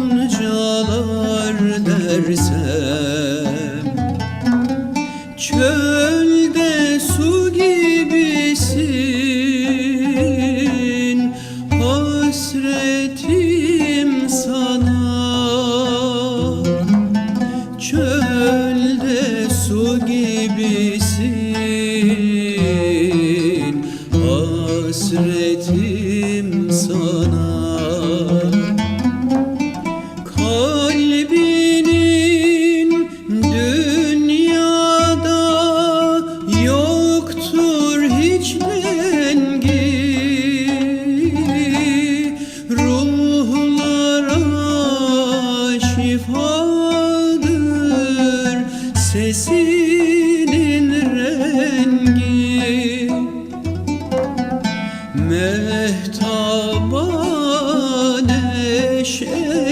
goncalar dersem Çölde su gibisin Hasretim sana. Çölde su gibisin Hasretim Gülmesinin rengi Mehtaba neşe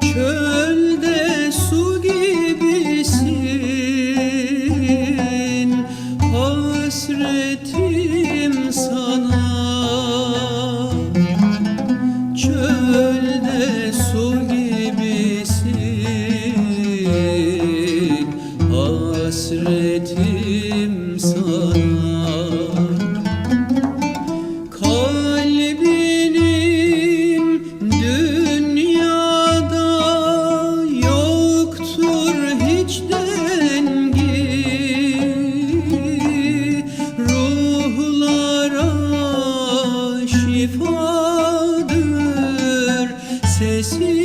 Çölde su gibisin Hasretim sana. Çölde su gibisin Hasretim miss you.